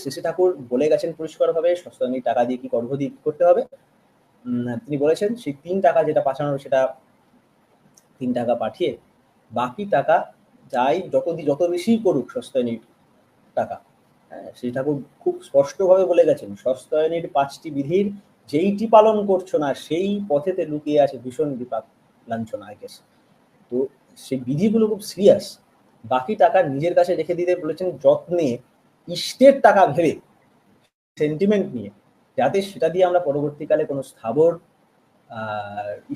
শ্রী ঠাকুর বলে গেছেন পরিষ্কারভাবে সস্তানি টাকা দিয়ে কি গর্ভদি করতে হবে? তিনি বলেছেন, সেই তিন টাকা যেটা পাঠানোর সেটা তিন টাকা পাঠিয়ে বাকি টাকা যাই যত যত বেশি করুক সস্তায়নীর টাকা। হ্যাঁ শ্রী ঠাকুর খুব স্পষ্টভাবে বলে গেছেন সস্তায়নীর পাঁচটি বিধির যেইটি পালন করছ না, সেই পথেতে লুকিয়ে আছে ভীষণ বিপাক, লাঞ্ছনা আই গেস তো সেই বিধিগুলো খুব সিরিয়াস বাকি টাকা নিজের কাছে রেখে দিতে বলেছেন যত্নে ইষ্টের টাকা ভেবে সেন্টিমেন্ট নিয়ে, যাতে সেটা দিয়ে আমরা পরবর্তীকালে কোনো স্থাবর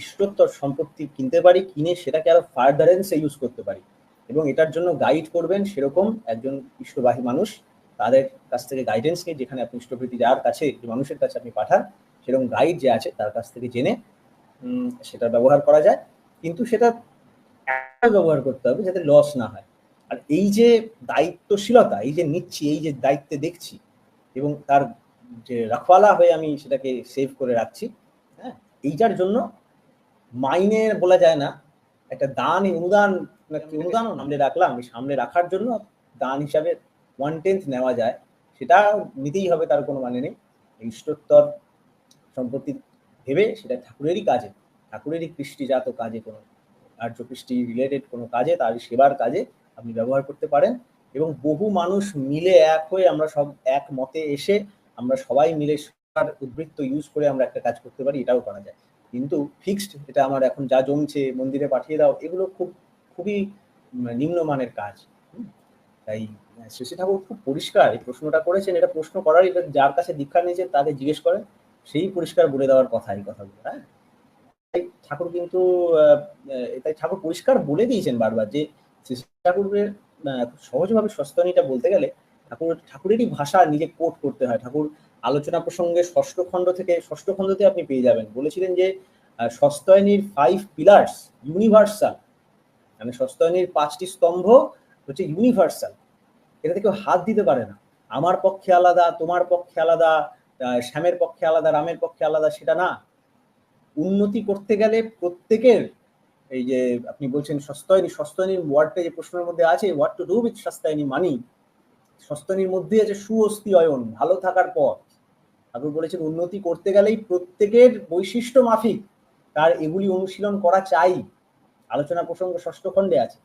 ইষ্টোত্তর সম্পত্তি কিনতে পারি, কিনে সেটাকে আরও ফার্দারেন্সে ইউজ করতে পারি। এবং এটার জন্য গাইড করবেন সেরকম একজন ইষ্টবাহী মানুষ, তাদের কাছ থেকে গাইডেন্স নিয়ে যেখানে আপনি ইষ্টপ্রীতি যার কাছে মানুষের কাছে আপনি পাঠান, সেরকম গাইড যে আছে তার কাছ থেকে জেনে সেটা ব্যবহার করা যায়। কিন্তু সেটা ব্যবহার করতে হবে যাতে লস না হয়। আর এই যে দায়িত্বশীলতা, এই যে নিচ্ছি, এই যে দায়িত্বে দেখছি এবং তার যে রাখওয়ালা হয়ে আমি সেটাকে সেভ করে রাখছি হ্যাঁ এইটার জন্য মাইনে বলা যায় না। একটা দান অনুদান অনুদানও সামনে রাখলাম সামনে রাখার জন্য দান হিসাবে ওয়ান টেন্থ নেওয়া যায়, সেটা নিতেই হবে, তার কোনো মানে নেই। ইষ্টোত্তর সম্পত্তি ভেবে সেটা ঠাকুরেরই কাজে, ঠাকুরেরই কৃষ্টিজাত কাজে কোনো আর্য কৃষ্টি রিলেটেড কোনো কাজে, তার সেবার কাজে আপনি ব্যবহার করতে পারেন এবং বহু মানুষ মিলে এক হয়ে আমরা সব এক মতে এসে আমরা সবাই মিলে সবার উদ্বৃত্ত ইউজ করে আমরা একটা কাজ করতে পারি, এটাও করা যায় কিন্তু ফিক্সড এটা আমার এখন যা জমছে মন্দিরে পাঠিয়ে দাও, এগুলো খুব, খুবই নিম্নমানের কাজ। তাই শ্রী ঠাকুর খুব পরিষ্কার এই প্রশ্নটা করেছেন, এটা প্রশ্ন করারই এটা যার কাছে দীক্ষা নিয়েছেন তাকে জিজ্ঞেস করেন সেই পরিষ্কার বলে দেওয়ার কথা এই কথাগুলো হ্যাঁ ঠাকুর কিন্তু তাই ঠাকুর পরিষ্কার বলে দিয়েছেন বারবার যে শ্রী ঠাকুরের সহজভাবে সস্তনীটা বলতে গেলে ঠাকুর, ঠাকুরেরই ভাষা নিজে কোট করতে হয়। ঠাকুর আলোচনা প্রসঙ্গে ষষ্ঠ খণ্ড থেকে, ষষ্ঠ খণ্ডতে আপনি পেয়ে যাবেন। বলেছিলেন যে সস্তয়নীর ফাইভ পিলার্স ইউনিভার্সাল মানে সস্তয়নীর পাঁচটি স্তম্ভ হচ্ছে ইউনিভার্সাল এটাতে কেউ হাত দিতে পারে না। আমার পক্ষে আলাদা, তোমার পক্ষে আলাদা শ্যামের পক্ষে আলাদা, রামের পক্ষে আলাদা, সেটা না। উন্নতি করতে গেলে প্রত্যেকের এই যে আপনি বলছেন সস্তায়নী, সস্তায়নীর ওয়ার্ডটা যে প্রশ্নের মধ্যে আছে হোয়াট টু ডু উইথ সস্তায়নী মানি সস্তনীর মধ্যে আছে সুঅস্থি অয়ন, ভালো থাকার পথ। ঠাকুর বলেছেন, উন্নতি করতে গেলেই প্রত্যেকের বৈশিষ্ট্য মাফিক, তার এগুলি অনুশীলন করা চাই। আলোচনা প্রসঙ্গ ষষ্ঠ খণ্ডে আছে।